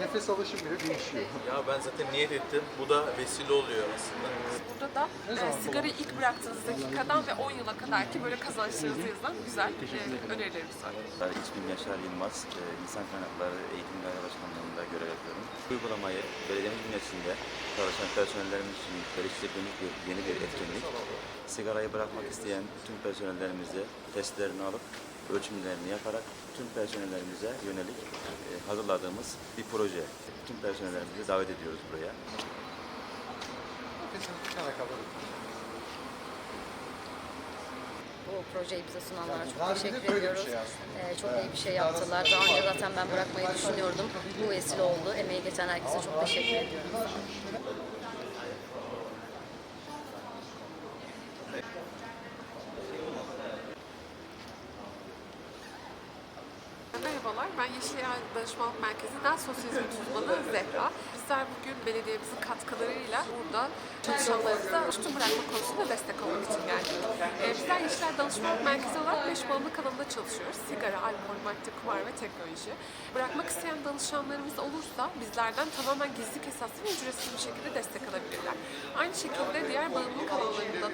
Nefes alışım bile değişiyor. Ya ben zaten niyet ettim. Bu da vesile oluyor aslında. Burada da e, sigarayı ilk bıraktığınız dakikadan ve 10 yıla kadar ki böyle kazançlarınız yazılan güzel e, önerilerimiz var. Ben İsmim Yaşar Yılmaz. E, İnsan Kaynakları Eğitim Daire Başkanlığı'nda görev yapıyorum. Uygulamayı belediyemiz bünyesinde çalışan personellerimiz için geliştirdiğimiz bir yeni bir etkinlik. Sigarayı bırakmak isteyen tüm personellerimize testlerini alıp ölçümlerini yaparak tüm personellerimize yönelik e, hazırladığımız bir proje. Tüm personellerimizi davet ediyoruz buraya. Bu projeyi bize sunanlara çok Daha teşekkür ediyoruz. şey. Ee, çok iyi bir şey yaptılar. Daha önce zaten ben bırakmayı düşünüyordum. Bu vesile oldu. Emeği geçen herkese çok teşekkür ediyorum. Merhabalar, ben Yeşil Yer Danışmanlık Merkezi'nden sosyal hizmet uzmanı Zehra. Bizler bugün belediyemizin katkılarıyla burada çalışanlarımıza tutum bırakma konusunda destek olmak için geldik. Ee, bizler Yeşil Yer Danışmanlık Merkezi olarak 5 bağımlılık alanında çalışıyoruz. Sigara, alkol, madde, kumar ve teknoloji. Bırakmak isteyen danışanlarımız olursa bizlerden tamamen gizli esaslı ücretsiz bir şekilde destek alabilirler. Aynı şekilde diğer bağımlılık alanlarında da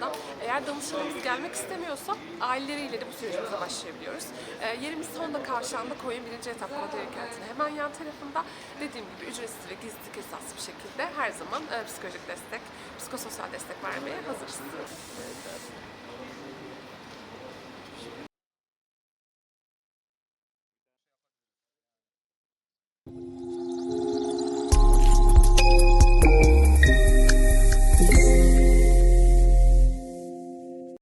eğer danışanımız gelmek istemiyorsa aileleriyle de bu sürecimize başlayabiliyoruz. Ee, yerimiz Honda Kavşağı'nda Koyun 1. etap Konteyner Kenti'nin hemen yan tarafında dediğim gibi ücretsiz ve gizli esaslı bir şekilde her zaman e, psikolojik destek, psikososyal destek vermeye hazırız.